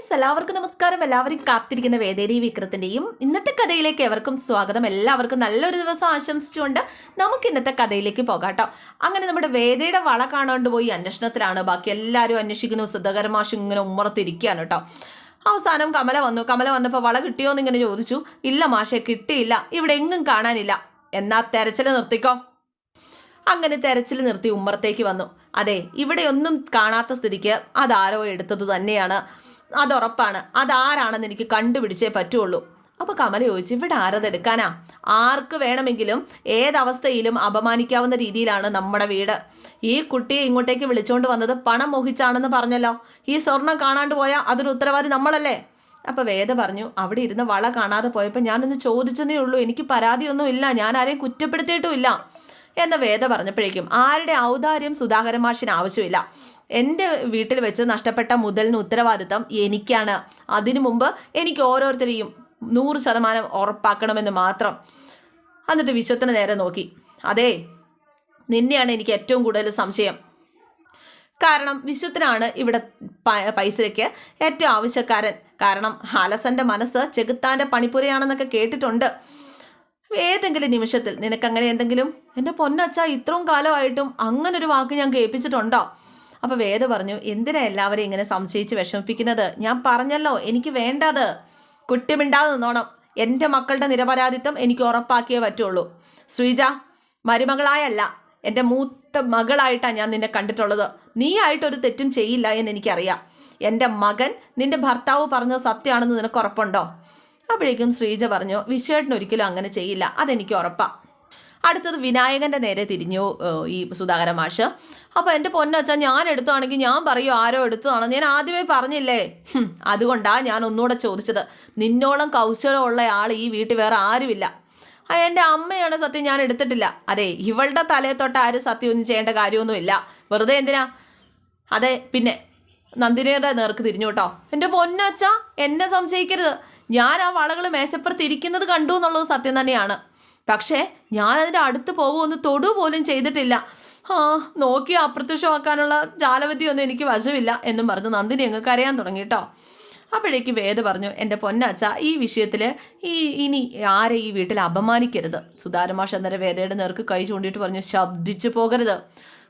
Friends എല്ലാവർക്കും നമസ്കാരം. എല്ലാവരും കാത്തിരിക്കുന്ന വേദേരി വിക്രത്തിന്റെയും ഇന്നത്തെ കഥയിലേക്ക് എവർക്കും സ്വാഗതം. എല്ലാവർക്കും നല്ലൊരു ദിവസം ആശംസിച്ചുകൊണ്ട് നമുക്ക് ഇന്നത്തെ കഥയിലേക്ക് പോകാട്ടോ. അങ്ങനെ നമ്മുടെ വേദയുടെ വള കാണാണ്ട് പോയി അന്വേഷണത്തിലാണ്. ബാക്കി എല്ലാവരും അന്വേഷിക്കുന്നു. സുധകരമാഷ് ഇങ്ങനെ ഉമ്മറത്തിരിക്കുകയാണ് കേട്ടോ. അവസാനം കമല വന്നു. കമല വന്നപ്പോൾ വള കിട്ടിയോ എന്ന് ഇങ്ങനെ ചോദിച്ചു. ഇല്ല മാഷെ കിട്ടിയില്ല. ഇവിടെ എങ്ങും കാണാനില്ല. എന്നാ തെരച്ചിൽ നിർത്തിക്കോ. അങ്ങനെ തെരച്ചിൽ നിർത്തി ഉമ്മറത്തേക്ക് വന്നു. അതെ ഇവിടെയൊന്നും കാണാത്ത സ്ഥിതിക്ക് അതാരോ എടുത്തത് തന്നെയാണ്. അതുറപ്പാണ്. അതാരാണെന്ന് എനിക്ക് കണ്ടുപിടിച്ചേ പറ്റുള്ളൂ. അപ്പോൾ കമല ചോദിച്ചു ഇവിടെ ആരത് എടുക്കാനാ ആർക്ക് വേണമെങ്കിലും ഏതവസ്ഥയിലും അപമാനിക്കാവുന്ന രീതിയിലാണ് നമ്മുടെ വീട്. ഈ കുട്ടിയെ ഇങ്ങോട്ടേക്ക് വിളിച്ചുകൊണ്ട് വന്നത് പണം മോഹിച്ചാണെന്ന് പറഞ്ഞല്ലോ. ഈ സ്വർണം കാണാണ്ട് പോയാൽ അതൊരു ഉത്തരവാദി നമ്മളല്ലേ? അപ്പോൾ വേദ പറഞ്ഞു അവിടെ ഇരുന്ന് വള കാണാതെ പോയപ്പോൾ ഞാനൊന്ന് ചോദിച്ചതേ ഉള്ളൂ. എനിക്ക് പരാതിയൊന്നും ഇല്ല. ഞാൻ ആരെയും കുറ്റപ്പെടുത്തിയിട്ടുമില്ല എന്ന് വേദ പറഞ്ഞപ്പോഴേക്കും ആരുടെ ഔദാര്യം സുധാകരൻ മാഷിന് ആവശ്യമില്ല. എന്റെ വീട്ടിൽ വെച്ച് നഷ്ടപ്പെട്ട മുതലിന് ഉത്തരവാദിത്തം എനിക്കാണ്. അതിനു മുമ്പ് എനിക്ക് ഓരോരുത്തരെയും നൂറ് ശതമാനം ഉറപ്പാക്കണമെന്ന് മാത്രം. എന്നിട്ട് വിശ്വത്തിന് നേരെ നോക്കി. അതെ നിന്നെയാണ് എനിക്ക് ഏറ്റവും കൂടുതൽ സംശയം. കാരണം വിശ്വത്തിനാണ് ഇവിടെ പൈസയ്ക്ക് ഏറ്റവും ആവശ്യക്കാരൻ. കാരണം ഹാലസന്റെ മനസ്സ് ചെകുത്താന്റെ പണിപ്പുരയാണെന്നൊക്കെ കേട്ടിട്ടുണ്ട്. ഏതെങ്കിലും നിമിഷത്തിൽ നിനക്കങ്ങനെ എന്തെങ്കിലും? എന്റെ പൊന്നച്ച ഇത്രയും കാലമായിട്ടും അങ്ങനൊരു വാക്ക് ഞാൻ കേൾപ്പിച്ചിട്ടുണ്ടോ? അപ്പൊ വേദ പറഞ്ഞു എന്തിനാ എല്ലാവരെയും ഇങ്ങനെ സംശയിച്ച് വിഷമിപ്പിക്കുന്നത്? ഞാൻ പറഞ്ഞല്ലോ എനിക്ക് വേണ്ടത് കുട്ടി മിണ്ടാതെ നിന്നോണം. എന്റെ മക്കളുടെ നിരപരാധിത്വം എനിക്ക് ഉറപ്പാക്കിയേ പറ്റുള്ളൂ. ശ്രീജ മരുമകളായല്ല എന്റെ മൂത്ത മകളായിട്ടാണ് ഞാൻ നിന്നെ കണ്ടിട്ടുള്ളത്. നീ ആയിട്ടൊരു തെറ്റും ചെയ്യില്ല എന്ന് എനിക്കറിയാം. എന്റെ മകൻ നിന്റെ ഭർത്താവ് പറഞ്ഞത് സത്യമാണെന്ന് നിനക്ക് ഉറപ്പുണ്ടോ? അപ്പോഴേക്കും ശ്രീജ പറഞ്ഞു വിശ്വേട്ടൻ ഒരിക്കലും അങ്ങനെ ചെയ്യില്ല. അതെനിക്ക് ഉറപ്പാ. അടുത്തത് വിനായകന്റെ നേരെ തിരിഞ്ഞു ഈ സുധാകര മാഷ്. അപ്പോൾ എന്റെ പൊന്നച്ചാ ഞാൻ എടുത്താണെങ്കിൽ ഞാൻ പറയൂ ആരോ എടുത്തതാണോ ഞാൻ ആദ്യമേ പറഞ്ഞില്ലേ? അതുകൊണ്ടാണ് ഞാൻ ഒന്നുകൂടെ ചോദിച്ചത്. നിന്നോളം കൗശലമുള്ള ആൾ ഈ വീട്ടിൽ വേറെ ആരുമില്ല. എന്റെ അമ്മയാണ് സത്യം ഞാൻ എടുത്തിട്ടില്ല. അതെ ഇവളുടെ തലയെ തൊട്ട് ആരും സത്യം ഒന്നും ചെയ്യേണ്ട കാര്യമൊന്നുമില്ല. വെറുതെ എന്തിനാ? അതെ പിന്നെ നന്ദിനിയുടെ നേർക്ക് തിരിഞ്ഞു കേട്ടോ. എന്റെ പൊന്നച്ച എന്നെ സംശയിക്കരുത്. ഞാൻ ആ വളകൾ മേശപ്പുറത്ത് ഇരിക്കുന്നത് കണ്ടു എന്നുള്ളത് സത്യം തന്നെയാണ്. പക്ഷേ ഞാൻ അതിന്റെ അടുത്ത് പോകുമെന്ന് തൊടു പോലും ചെയ്തിട്ടില്ല. ആ നോക്കി അപ്രത്യക്ഷമാക്കാനുള്ള ജാലവിദ്യൊന്നും എനിക്ക് വശമില്ല എന്നും പറഞ്ഞ് നന്ദിനി അങ്ങ് കരയാൻ തുടങ്ങി കേട്ടോ അപ്പോഴേക്ക് വേദ പറഞ്ഞു എന്റെ പൊന്നച്ച ഈ വിഷയത്തിൽ ഈ ഇനി ആരെ ഈ വീട്ടിൽ അപമാനിക്കരുത്? സുധാരമാഷ് അന്നേരം വേദയുടെ നേർക്ക് കൈ ചൂണ്ടിയിട്ട് പറഞ്ഞു ശബ്ദിച്ചു പോകരുത്.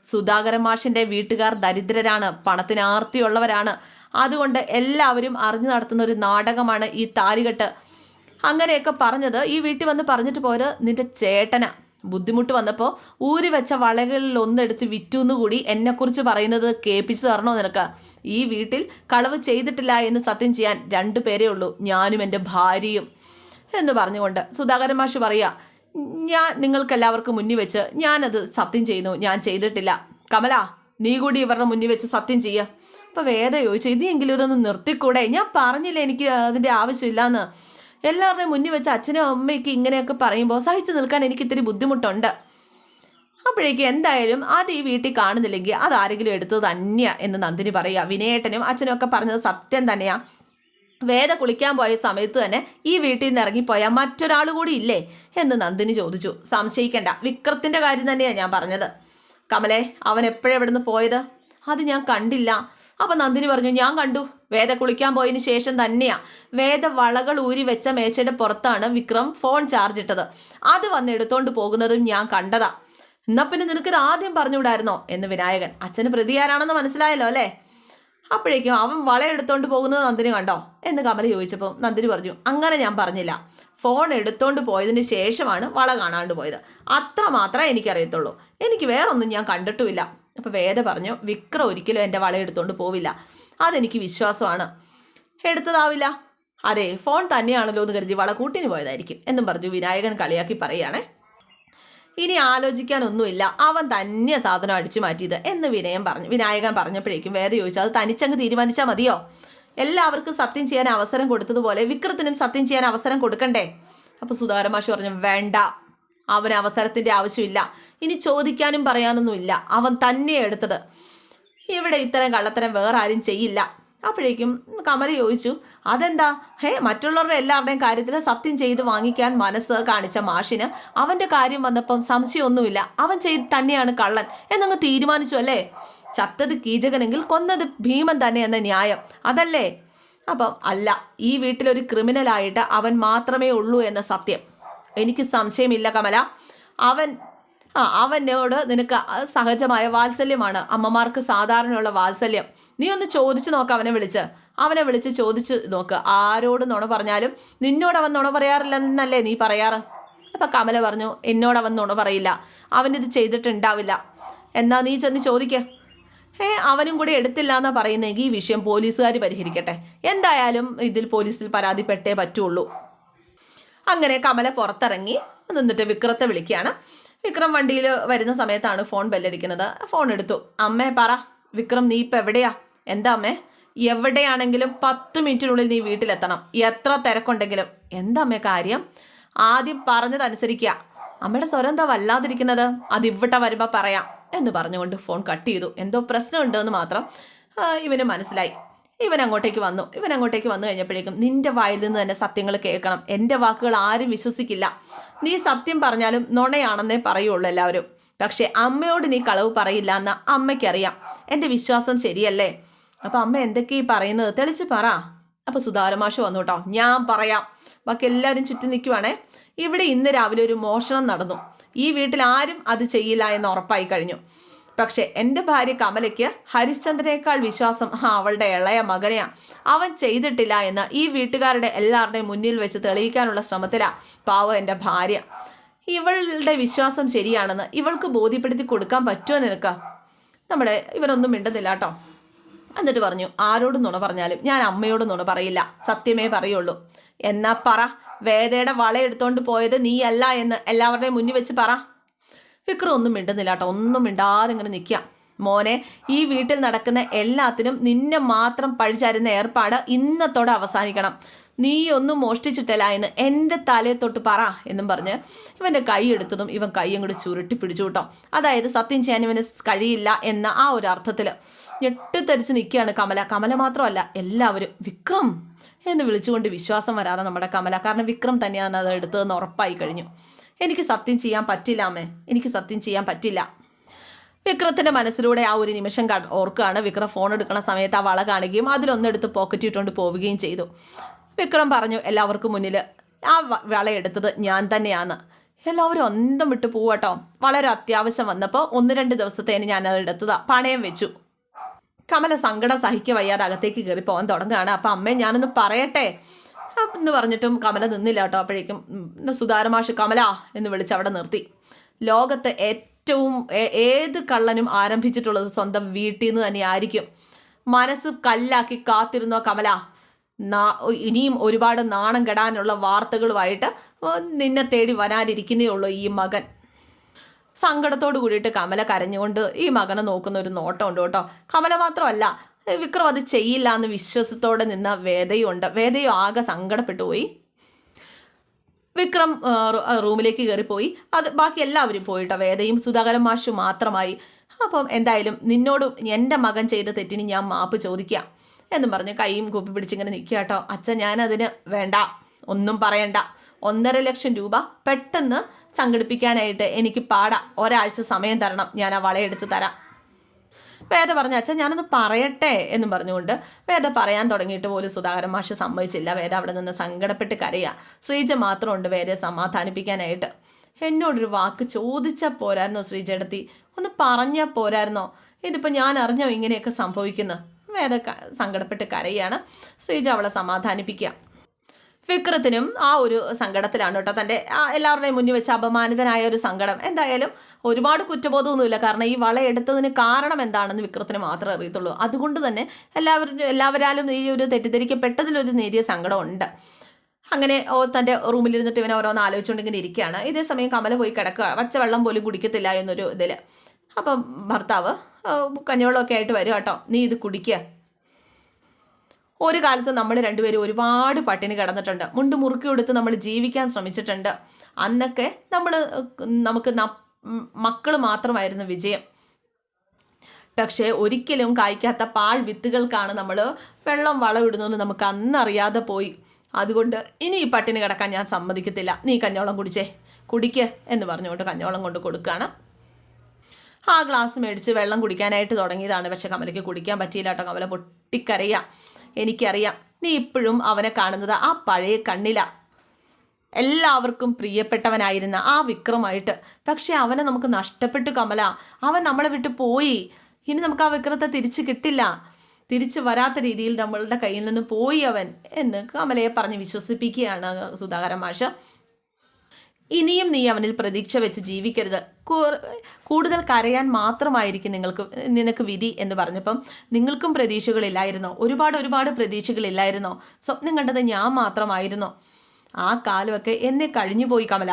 സുധാകരൻ മാഷിന്റെ വീട്ടുകാർ ദരിദ്രരാണ് പണത്തിന് ആർത്തിയുള്ളവരാണ്. അതുകൊണ്ട് എല്ലാവരും അറിഞ്ഞു നടത്തുന്ന ഒരു നാടകമാണ് ഈ താലികെട്ട്. അങ്ങനെയൊക്കെ പറഞ്ഞത് ഈ വീട്ടിൽ വന്ന് പറഞ്ഞിട്ട് പോയത് നിന്റെ ചേട്ടന. ബുദ്ധിമുട്ട് വന്നപ്പോൾ ഊരി വെച്ച വളകളിൽ ഒന്നെടുത്ത് വിറ്റൂന്ന് കൂടി എന്നെക്കുറിച്ച് പറയുന്നത് കേൾപ്പിച്ചു തരണോ നിനക്ക്? ഈ വീട്ടിൽ കളവ് ചെയ്തിട്ടില്ല എന്ന് സത്യം ചെയ്യാൻ രണ്ടു പേരേ ഉള്ളൂ ഞാനും എന്റെ ഭാര്യയും. എന്ന് പറഞ്ഞുകൊണ്ട് സുധാകരൻ മാഷ് പറയുക ഞാൻ നിങ്ങൾക്കെല്ലാവർക്കും മുന്നിൽ വെച്ച് ഞാനത് സത്യം ചെയ്യുന്നു ഞാൻ ചെയ്തിട്ടില്ല. കമല നീ കൂടി ഇവരുടെ മുന്നിൽ വെച്ച് സത്യം ചെയ്യുക അപ്പോൾ വേദ ചോദിച്ചു ഇനിയെങ്കിലും ഇതൊന്ന് നിർത്തിക്കൂടെ? ഞാൻ പറഞ്ഞില്ല എനിക്ക് അതിന്റെ ആവശ്യമില്ലാന്ന്. എല്ലാവരുടെയും മുന്നിൽ വെച്ച് അച്ഛനും അമ്മയ്ക്ക് ഇങ്ങനെയൊക്കെ പറയുമ്പോൾ സഹിച്ചു നിൽക്കാൻ എനിക്ക് ഇത്തിരി ബുദ്ധിമുട്ടുണ്ട്. അപ്പോഴേക്കും എന്തായാലും അത് ഈ വീട്ടിൽ കാണുന്നില്ലെങ്കിൽ അതാരെങ്കിലും എടുത്തത് തന്നെയാ എന്ന് നന്ദിനി പറയുക. വിനയേട്ടനും അച്ഛനും ഒക്കെ പറഞ്ഞത് സത്യം തന്നെയാ. വേദ കുളിക്കാൻ പോയ സമയത്ത് തന്നെ ഈ വീട്ടിൽ നിന്ന് ഇറങ്ങിപ്പോയാൽ മറ്റൊരാൾ കൂടി ഇല്ലേ എന്ന് നന്ദിനി ചോദിച്ചു. സംശയിക്കണ്ട. വിക്രത്തിന്റെ കാര്യം തന്നെയാണ് ഞാൻ പറഞ്ഞത്. കമലേ അവൻ എപ്പോഴെവിടുന്ന് പോയത്? അത് ഞാൻ കണ്ടില്ല. അപ്പൊ നന്ദിനി പറഞ്ഞു ഞാൻ കണ്ടു. വേദ കുളിക്കാൻ പോയതിന് ശേഷം തന്നെയാ. വേദ വളകൾ ഊരി വെച്ച മേശയുടെ പുറത്താണ് വിക്രം ഫോൺ ചാർജ് ഇട്ടത്. അത് വന്ന് എടുത്തോണ്ട് പോകുന്നതും ഞാൻ കണ്ടതാ. എന്നാ പിന്നെ നിനക്കിത് ആദ്യം പറഞ്ഞുവിടായിരുന്നോ എന്ന് വിനായകൻ. അച്ഛന് പ്രതിയാരാണെന്ന് മനസ്സിലായല്ലോ അല്ലേ? അപ്പോഴേക്കും അവൻ വള എടുത്തോണ്ട് പോകുന്നത് നന്ദിനി കണ്ടോ? എന്ന് കമല ചോദിച്ചപ്പോൾ നന്ദിനി പറഞ്ഞു അങ്ങനെ ഞാൻ പറഞ്ഞില്ല. ഫോൺ എടുത്തോണ്ട് പോയതിന് ശേഷമാണ് വള കാണാണ്ട് പോയത്. അത്ര മാത്രമേ എനിക്കറിയത്തുള്ളൂ. എനിക്ക് വേറൊന്നും ഞാൻ കണ്ടിട്ടുമില്ല. അപ്പോൾ വേദ പറഞ്ഞു വിക്രം ഒരിക്കലും എന്റെ വള എടുത്തുകൊണ്ട് പോവില്ല. അതെനിക്ക് വിശ്വാസമാണ്. എടുത്തതാവില്ല. അതെ ഫോൺ തന്നെയാണല്ലോ എന്ന് കരുതി വള കൂട്ടിന് പോയതായിരിക്കും എന്നും പറഞ്ഞു വിനായകൻ കളിയാക്കി പറയുകയാണേ. ഇനി ആലോചിക്കാനൊന്നുമില്ല. അവൻ തന്നെ സാധനം അടിച്ചു മാറ്റിയത് എന്ന് വിനയം പറഞ്ഞു. വിനായകൻ പറഞ്ഞപ്പോഴേക്കും വേറെ ചോദിച്ചു അത് തനിച്ചങ്ങ് തീരുമാനിച്ചാൽ മതിയോ? എല്ലാവർക്കും സത്യം ചെയ്യാൻ അവസരം കൊടുത്തതുപോലെ വിക്രത്തിനും സത്യം ചെയ്യാൻ അവസരം കൊടുക്കണ്ടേ? അപ്പോൾ സുധാകരമാഷി പറഞ്ഞു വേണ്ട. അവന് അവസരത്തിന്റെ ആവശ്യമില്ല. ഇനി ചോദിക്കാനും പറയാനൊന്നുമില്ല. അവൻ തന്നെ എടുത്തത്. ഇവിടെ ഇത്തരം കള്ളത്തരം വേറെ ആരും ചെയ്യില്ല. അപ്പോഴേക്കും കമല ചോദിച്ചു അതെന്താ? ഹേ മറ്റുള്ളവരുടെ എല്ലാവരുടെയും കാര്യത്തിൽ സത്യം ചെയ്ത് വാങ്ങിക്കാൻ മനസ്സ് കാണിച്ച മാഷിന് അവന്റെ കാര്യം വന്നപ്പം സംശയമൊന്നുമില്ല. അവൻ ചെയ്ത് തന്നെയാണ് കള്ളൻ. എന്നങ്ങ് തീരുമാനിച്ചു അല്ലേ? ചത്തത് കീചകനെങ്കിൽ കൊന്നത് ഭീമൻ തന്നെ എന്ന ന്യായം. അതല്ലേ? അപ്പം അല്ല ഈ വീട്ടിലൊരു ക്രിമിനലായിട്ട് അവൻ മാത്രമേ ഉള്ളൂ എന്ന സത്യം. എനിക്ക് സംശയമില്ല കമല. അവൻ ആ അവനോട് നിനക്ക് സഹജമായ വാത്സല്യമാണ്. അമ്മമാർക്ക് സാധാരണയുള്ള വാത്സല്യം. നീ ഒന്ന് ചോദിച്ചു നോക്ക് അവനെ വിളിച്ച്. അവനെ വിളിച്ച് ചോദിച്ചു നോക്ക്. ആരോട് നുണ പറഞ്ഞാലും നിന്നോട് അവൻ നുണ പറയാറില്ലെന്നല്ലേ നീ പറയാറ്? അപ്പം കമല പറഞ്ഞു എന്നോട് അവൻ നുണ പറയില്ല. അവനിത് ചെയ്തിട്ടുണ്ടാവില്ല. എന്നാ നീ ചെന്ന് ചോദിക്ക. ഏ അവനും കൂടി എടുത്തില്ല എന്നാ പറയുന്നെങ്കിൽ ഈ വിഷയം പോലീസുകാർ പരിഹരിക്കട്ടെ. എന്തായാലും ഇതിൽ പോലീസിൽ പരാതിപ്പെട്ടേ പറ്റുള്ളൂ. അങ്ങനെ കമല പുറത്തിറങ്ങി നിന്നിട്ട് വിക്രത്തെ വിളിക്കുകയാണ്. വിക്രം വണ്ടിയിൽ വരുന്ന സമയത്താണ് ഫോൺ ബെല്ലടിക്കുന്നത് ഫോൺ എടുത്തു. അമ്മേ പറ വിക്രം നീ ഇപ്പം എവിടെയാ? എന്താ അമ്മേ? എവിടെയാണെങ്കിലും പത്ത് മിനിറ്റിനുള്ളിൽ നീ വീട്ടിലെത്തണം. എത്ര തിരക്കുണ്ടെങ്കിലും. എന്താ അമ്മേ കാര്യം? ആദ്യം പറഞ്ഞതനുസരിക്കുക. അമ്മയുടെ സ്വരം എന്താ വല്ലാതിരിക്കുന്നത്? അത് ഇവിടെ വരുമ്പോൾ പറയാം. എന്ന് പറഞ്ഞുകൊണ്ട് ഫോൺ കട്ട് ചെയ്തു. എന്തോ പ്രശ്നമുണ്ടോ എന്ന് മാത്രം ഇവന് മനസ്സിലായി. ഇവൻ അങ്ങോട്ടേക്ക് വന്നു. ഇവൻ അങ്ങോട്ടേക്ക് വന്നു കഴിഞ്ഞപ്പോഴേക്കും നിന്റെ വായിൽ നിന്ന് തന്നെ സത്യങ്ങൾ കേൾക്കണം. എന്റെ വാക്കുകൾ ആരും വിശ്വസിക്കില്ല. നീ സത്യം പറഞ്ഞാലും നുണയാണെന്നേ പറയുള്ളൂ എല്ലാവരും. പക്ഷേ അമ്മയോട് നീ കളവ് പറയില്ല എന്ന് അമ്മയ്ക്കറിയാം. എന്റെ വിശ്വാസം ശരിയല്ലേ? അപ്പം അമ്മ എന്തൊക്കെ ഈ പറയുന്നത്? തെളിച്ച് പറ. അപ്പോൾ സുധാരമാഷ് വന്നു കേട്ടോ. ഞാൻ പറയാം. ബാക്കി എല്ലാവരും ചുറ്റും നിൽക്കുവാണേ. ഇവിടെ ഇന്ന് രാവിലെ ഒരു മോഷണം നടന്നു. ഈ വീട്ടിൽ ആരും അത് ചെയ്യില്ല എന്ന് ഉറപ്പായി കഴിഞ്ഞു. പക്ഷെ എന്റെ ഭാര്യ കമലയ്ക്ക് ഹരിശ്ചന്ദ്രനേക്കാൾ വിശ്വാസം ആ അവളുടെ ഇളയ മകനെയാ. അവൻ ചെയ്തിട്ടില്ല എന്ന് ഈ വീട്ടുകാരുടെ എല്ലാവരുടെയും മുന്നിൽ വെച്ച് തെളിയിക്കാനുള്ള ശ്രമത്തിലാ പാവോ എന്റെ ഭാര്യ. ഇവളുടെ വിശ്വാസം ശരിയാണെന്ന് ഇവൾക്ക് ബോധ്യപ്പെടുത്തി കൊടുക്കാൻ പറ്റുമോ നിനക്ക്? നമ്മുടെ ഇവരൊന്നും മിണ്ടുന്നില്ല കേട്ടോ. എന്നിട്ട് പറഞ്ഞു ആരോടും നുണ പറഞ്ഞാലും ഞാൻ അമ്മയോട് നുണ പറയില്ല. സത്യമേ പറയുള്ളൂ. എന്നാ പറ വേദയുടെ വളയെടുത്തോണ്ട് പോയത് നീയല്ല എന്ന് എല്ലാവരുടെയും മുന്നിൽ വെച്ച് പറ. വിക്രം ഒന്നും മിണ്ടുന്നില്ല കേട്ടോ. ഒന്നും മിണ്ടാതെ ഇങ്ങനെ നിൽക്കുക മോനെ ഈ വീട്ടിൽ നടക്കുന്ന എല്ലാത്തിനും നിന്നെ മാത്രം പഴിച്ചാരുന്ന ഏർപ്പാട് ഇന്നത്തോടെ അവസാനിക്കണം. നീ ഒന്നും മോഷ്ടിച്ചിട്ടല്ല എന്ന് എന്റെ തലയെ തൊട്ട് പറ എന്നും പറഞ്ഞ് ഇവന്റെ കൈ എടുത്തതും ഇവൻ കൈ അങ്ങോട്ട് ചുരുട്ടി പിടിച്ചു കേട്ടോ. അതായത് സത്യം ചെയ്യാൻ ഇവന് കഴിയില്ല എന്ന ആ ഒരു അർത്ഥത്തിൽ ഞെട്ടിത്തെരിച്ച് നിൽക്കുകയാണ് കമല. കമല മാത്രമല്ല എല്ലാവരും വിക്രം എന്ന് വിളിച്ചുകൊണ്ട് വിശ്വാസം വരാതെ നമ്മുടെ കമല. കാരണം വിക്രം തന്നെയാണ് അത് എടുത്തതെന്ന് ഉറപ്പായി കഴിഞ്ഞു. എനിക്ക് സത്യം ചെയ്യാൻ പറ്റില്ല അമ്മേ. എനിക്ക് സത്യം ചെയ്യാൻ പറ്റില്ല. വിക്രത്തിന്റെ മനസ്സിലൂടെ ആ ഒരു നിമിഷം ഓർക്കുകയാണ്. വിക്രം ഫോൺ എടുക്കുന്ന സമയത്ത് ആ വള കാണുകയും അതിലൊന്നെടുത്ത് പോക്കറ്റ് ഇട്ടുകൊണ്ട് പോവുകയും ചെയ്തു. വിക്രം പറഞ്ഞു എല്ലാവർക്കും മുന്നിൽ ആ വള എടുത്തത് ഞാൻ തന്നെയാണ്. എല്ലാവരും ഒന്നും വിട്ട് പോവട്ടോ വളരെ അത്യാവശ്യം വന്നപ്പോൾ ഒന്ന് രണ്ട് ദിവസത്തേന് ഞാൻ അത് പണയം വെച്ചു. കമല സങ്കടം സഹിക്ക വയ്യാതെ അകത്തേക്ക് കയറി പോകാൻ തുടങ്ങുകയാണ്. അപ്പം അമ്മേ ഞാനൊന്ന് പറയട്ടെ? എന്ന് പറഞ്ഞിട്ടും കമല നിന്നില്ല കേട്ടോ അപ്പോഴേക്കും. സുതാരമാഷ് കമല എന്ന് വിളിച്ച് അവിടെ നിർത്തി. ലോകത്ത് ഏറ്റവും ഏത് കള്ളനും ആരംഭിച്ചിട്ടുള്ളത് സ്വന്തം വീട്ടിൽ നിന്ന് തന്നെ ആയിരിക്കും മനസ്സ് കല്ലാക്കി കാത്തിരുന്നോ കമല? ഇനിയും ഒരുപാട് നാണം കെടാനുള്ള വാർത്തകളുമായിട്ട് നിന്നെ തേടി വരാനിരിക്കുന്നേ ഉള്ളൂ ഈ മകൻ. സങ്കടത്തോട് കൂടിയിട്ട് കമല കരഞ്ഞുകൊണ്ട് ഈ മകനെ നോക്കുന്ന ഒരു നോട്ടമുണ്ട് കേട്ടോ. കമല മാത്രമല്ല വിക്രം അത് ചെയ്യില്ല എന്ന് വിശ്വാസത്തോടെ നിന്ന വേദയുണ്ട് വേദയും ആകെ സങ്കടപ്പെട്ടു പോയി. വിക്രം റൂമിലേക്ക് കയറിപ്പോയി. അത് ബാക്കി എല്ലാവരും പോയിട്ടോ? വേദയും സുധാകരൻ മാഷും മാത്രമായി. അപ്പം എന്തായാലും നിന്നോടും എന്റെ മകൻ ചെയ്ത തെറ്റിന് ഞാൻ മാപ്പ് ചോദിക്കാം എന്നും പറഞ്ഞ് കൈയും കൂപ്പി പിടിച്ചിങ്ങനെ നിൽക്കുക കേട്ടോ. അച്ഛൻ ഞാനതിന് വേണ്ട. ഒന്നും പറയണ്ട. ഒന്നര ലക്ഷം രൂപ പെട്ടെന്ന് സംഘടിപ്പിക്കാനായിട്ട് എനിക്ക് പാടാം. ഒരാഴ്ച സമയം തരണം. ഞാൻ ആ വളയെടുത്ത് തരാം. വേദ പറഞ്ഞ അച്ഛൻ ഞാനൊന്ന് പറയട്ടെ എന്നും പറഞ്ഞുകൊണ്ട് വേദ പറയാൻ തുടങ്ങിയിട്ട് പോലും സുധാകരൻ മാഷ് സമ്മതിച്ചില്ല. വേദ അവിടെ നിന്ന് സങ്കടപ്പെട്ട് കരയുക ശ്രീജ മാത്രമുണ്ട് വേദയെ സമാധാനിപ്പിക്കാനായിട്ട്. എന്നോടൊരു വാക്ക് ചോദിച്ചാൽ പോരായിരുന്നോ ശ്രീജയെടുത്തി ഒന്ന് പറഞ്ഞാൽ പോരായിരുന്നോ? ഇതിപ്പോൾ ഞാൻ അറിഞ്ഞോ ഇങ്ങനെയൊക്കെ സംഭവിക്കുന്നു? വേദ സങ്കടപ്പെട്ട് കരയാണ്. ശ്രീജ അവളെ സമാധാനിപ്പിക്കുക വിക്രത്തിനും ആ ഒരു സങ്കടത്തിലാണ് കേട്ടോ തന്റെ എല്ലാവരുടെയും മുന്നിൽ വെച്ച് അപമാനിതനായ ഒരു സങ്കടം. എന്തായാലും ഒരുപാട് കുറ്റബോധമൊന്നുമില്ല. കാരണം ഈ വള എടുത്തതിന് കാരണം എന്താണെന്ന് വിക്രത്തിന് മാത്രമേ അറിയത്തുള്ളൂ. അതുകൊണ്ട് തന്നെ എല്ലാവരും എല്ലാവരാലും ഈ ഒരു തെറ്റിദ്ധരിക്കപ്പെട്ടതിലൊരു നേരിയ സങ്കടമുണ്ട്. അങ്ങനെ തന്റെ റൂമിലിരുന്നിട്ട് ഇവനെ ഓരോന്ന് ആലോചിച്ചുകൊണ്ടിങ്ങനെ ഇരിക്കുകയാണ്. ഇതേ സമയം കമല പോയി കിടക്കുക. പച്ചവെള്ളം പോലും കുടിക്കത്തില്ല എന്നൊരു ഇതിൽ അപ്പം ഭർത്താവ് കഞ്ഞിവെള്ളമൊക്കെ ആയിട്ട് വരും കേട്ടോ. നീ ഇത് കുടിക്കുക ഒരു കാലത്ത് നമ്മൾ രണ്ടുപേരും ഒരുപാട് പട്ടിണി കിടന്നിട്ടുണ്ട്. മുണ്ട് മുറുക്കി കൊടുത്ത് നമ്മൾ ജീവിക്കാൻ ശ്രമിച്ചിട്ടുണ്ട്. അന്നൊക്കെ നമ്മൾ നമുക്ക് മക്കൾ മാത്രമായിരുന്നു വിജയം. പക്ഷേ ഒരിക്കലും കായ്ക്കാത്ത പാഴ് വിത്തുകൾക്കാണ് നമ്മൾ വെള്ളം വളമിടുന്നതെന്ന് നമുക്ക് അന്നറിയാതെ പോയി. അതുകൊണ്ട് ഇനി ഈ പട്ടിണി കിടക്കാൻ ഞാൻ സമ്മതിക്കത്തില്ല. നീ കഞ്ഞോളം കുടിച്ചേ. കുടിക്ക് എന്ന് പറഞ്ഞുകൊണ്ട് കഞ്ഞോളം കൊണ്ട് കൊടുക്കുകയാണ് ആ ഗ്ലാസ് മേടിച്ച് വെള്ളം കുടിക്കാനായിട്ട് തുടങ്ങിയതാണ്. പക്ഷെ കമലയ്ക്ക് കുടിക്കാൻ പറ്റിയില്ല കേട്ടോ. കമല പൊട്ടിക്കരയുക എനിക്കറിയാം. നീ ഇപ്പോഴും അവനെ കാണുന്നത് ആ പഴയ കണ്ണില. എല്ലാവർക്കും പ്രിയപ്പെട്ടവനായിരുന്ന ആ വിക്രമായിട്ട്. പക്ഷെ അവനെ നമുക്ക് നഷ്ടപ്പെട്ടു കമല. അവൻ നമ്മളെ വിട്ട് പോയി. ഇനി നമുക്ക് ആ വിക്രത്തെ തിരിച്ചു കിട്ടില്ല. തിരിച്ചു വരാത്ത രീതിയിൽ നമ്മളുടെ കയ്യിൽ നിന്ന് പോയി അവൻ എന്ന് കമലയെ പറഞ്ഞ് വിശ്വസിപ്പിക്കുകയാണ് സുധാകരൻ മാഷ്. ഇനിയും നീ അവനിൽ പ്രതീക്ഷ വെച്ച് ജീവിക്കരുത്. കൂടുതൽ കരയാൻ മാത്രമായിരിക്കും നിങ്ങൾക്ക് നിനക്ക് വിധി എന്ന് പറഞ്ഞപ്പം നിങ്ങൾക്കും പ്രതീക്ഷകളില്ലായിരുന്നോ? ഒരുപാട് ഒരുപാട് പ്രതീക്ഷകളില്ലായിരുന്നോ? സ്വപ്നം കണ്ടത് ഞാൻ മാത്രമായിരുന്നോ? ആ കാലമൊക്കെ എന്നെ കഴിഞ്ഞു പോയി കമല.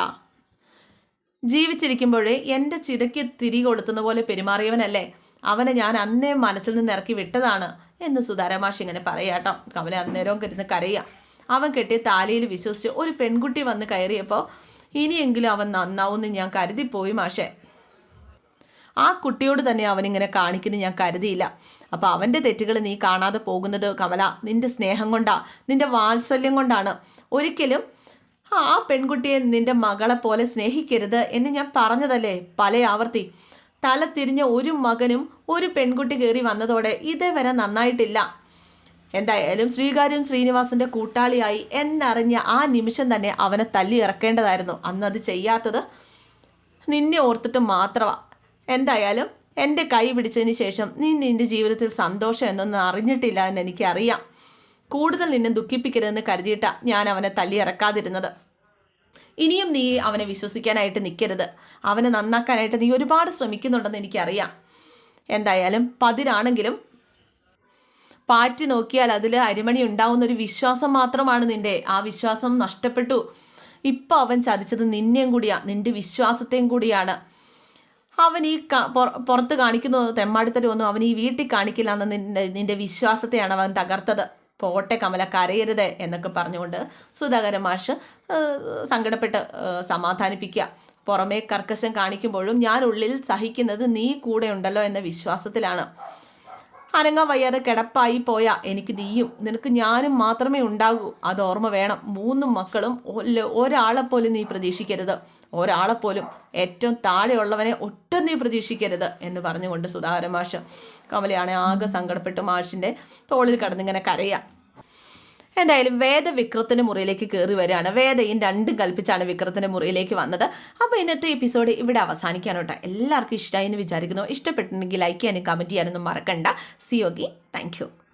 ജീവിച്ചിരിക്കുമ്പോഴേ എന്റെ ചിതയ്ക്ക് തിരി പോലെ പെരുമാറിയവനല്ലേ? അവനെ ഞാൻ അന്നേ മനസ്സിൽ നിന്ന് ഇറക്കി വിട്ടതാണ് എന്ന് സുധാരമാഷ് ഇങ്ങനെ പറയാട്ടോ കമല അന്നേരവും കരുന്ന് കരയുക അവൻ കെട്ടിയ താലിയിൽ വിശ്വസിച്ച് ഒരു പെൺകുട്ടി വന്ന് കയറിയപ്പോൾ ഇനിയെങ്കിലും അവൻ നന്നാവുമെന്ന് ഞാൻ കരുതിപ്പോയി മാഷേ. ആ കുട്ടിയോട് തന്നെ അവനിങ്ങനെ കാണിക്കുന്നു ഞാൻ കരുതിയില്ല. അപ്പോൾ അവന്റെ തെറ്റുകൾ നീ കാണാതെ പോകുന്നത് കമല നിന്റെ സ്നേഹം കൊണ്ടാ നിന്റെ വാത്സല്യം കൊണ്ടാണ്. ഒരിക്കലും ആ പെൺകുട്ടിയെ നിന്റെ മകളെ പോലെ സ്നേഹിക്കരുത് എന്ന് ഞാൻ പറഞ്ഞതല്ലേ പല ആവർത്തി. തല തിരിഞ്ഞ ഒരു മകനും ഒരു പെൺകുട്ടി കയറി വന്നതോടെ ഇതേവരെ നന്നായിട്ടില്ല. എന്തായാലും ശ്രീകാര്യം ശ്രീനിവാസന്റെ കൂട്ടാളിയായി എന്നറിഞ്ഞ ആ നിമിഷം തന്നെ അവനെ തല്ലി ഇറക്കേണ്ടതായിരുന്നു. അന്ന് അത് ചെയ്യാത്തത് നിന്നെ ഓർത്തിട്ട് മാത്രമാണ് എന്തായാലും എന്റെ കൈ പിടിച്ചതിന് ശേഷം നീ നിന്റെ ജീവിതത്തിൽ സന്തോഷം എന്നൊന്നും അറിഞ്ഞിട്ടില്ല എന്ന് എനിക്കറിയാം. കൂടുതൽ നിന്നെ ദുഃഖിപ്പിക്കരുതെന്ന് കരുതിയിട്ട ഞാൻ അവനെ തല്ലി ഇറക്കാതിരുന്നത്. ഇനിയും നീ അവനെ വിശ്വസിക്കാനായിട്ട് നിൽക്കരുത് അവനെ നന്നാക്കാനായിട്ട് നീ ഒരുപാട് ശ്രമിക്കുന്നുണ്ടെന്ന് എനിക്കറിയാം. എന്തായാലും പതിരാണെങ്കിലും പാറ്റി നോക്കിയാൽ അതിൽ അരിമണി ഉണ്ടാവുന്ന ഒരു വിശ്വാസം മാത്രമാണ് നിന്റെ. ആ വിശ്വാസം നഷ്ടപ്പെട്ടു. ഇപ്പം അവൻ ചതിച്ചത് നിന്നെയും കൂടിയാ നിന്റെ വിശ്വാസത്തെയും കൂടിയാണ്. അവൻ ഈ പുറത്ത് കാണിക്കുന്ന തെമ്മാടിത്തരമൊന്നും അവൻ ഈ വീട്ടിൽ കാണിക്കില്ല എന്ന നിന്റെ നിന്റെ വിശ്വാസത്തെയാണ് അവൻ തകർത്തത്. പോട്ടെ കമല കരയരുത് എന്നൊക്കെ പറഞ്ഞുകൊണ്ട് സുധാകരൻ മാഷ് സങ്കടപ്പെട്ട് സമാധാനിപ്പിക്കുക. പുറമേ കർക്കശം കാണിക്കുമ്പോഴും ഞാൻ ഉള്ളിൽ സഹിക്കുന്നത് നീ കൂടെ ഉണ്ടല്ലോ എന്ന വിശ്വാസത്തിലാണ്. അനങ്ങാൻ വയ്യാതെ കിടപ്പായി പോയാ എനിക്ക് നീയും നിനക്ക് ഞാനും മാത്രമേ ഉണ്ടാകൂ. അത് ഓർമ്മ വേണം. മൂന്ന് മക്കളും ഒരാളെ ഒരാളെപ്പോലും നീ പ്രതീക്ഷിക്കരുത്. ഒരാളെപ്പോലും ഏറ്റവും താഴെയുള്ളവനെ ഒട്ടും നീ പ്രതീക്ഷിക്കരുത് എന്ന് പറഞ്ഞുകൊണ്ട് സുധാകരൻ മാഷ് കമലയാണെ ആകെ സങ്കടപ്പെട്ട് മാഷിന്റെ തോളിൽ കടന്നിങ്ങനെ കരയാ. എന്തായാലും വേദ വിക്രത്തിന്റെ മുറിയിലേക്ക് കയറി വരികയാണ്. വേദയും രണ്ടും കൽപ്പിച്ചാണ് വിക്രത്തിന്റെ മുറിയിലേക്ക് വന്നത്. അപ്പോൾ ഇന്നത്തെ എപ്പിസോഡ് ഇവിടെ അവസാനിക്കാനോട്ടെ എല്ലാവർക്കും ഇഷ്ടമായി എന്ന് വിചാരിക്കുന്നു. ഇഷ്ടപ്പെട്ടിട്ടുണ്ടെങ്കിൽ ലൈക്ക് ചെയ്യാനും കമന്റ് ചെയ്യാനൊന്നും മറക്കണ്ട. സിയോഗി താങ്ക്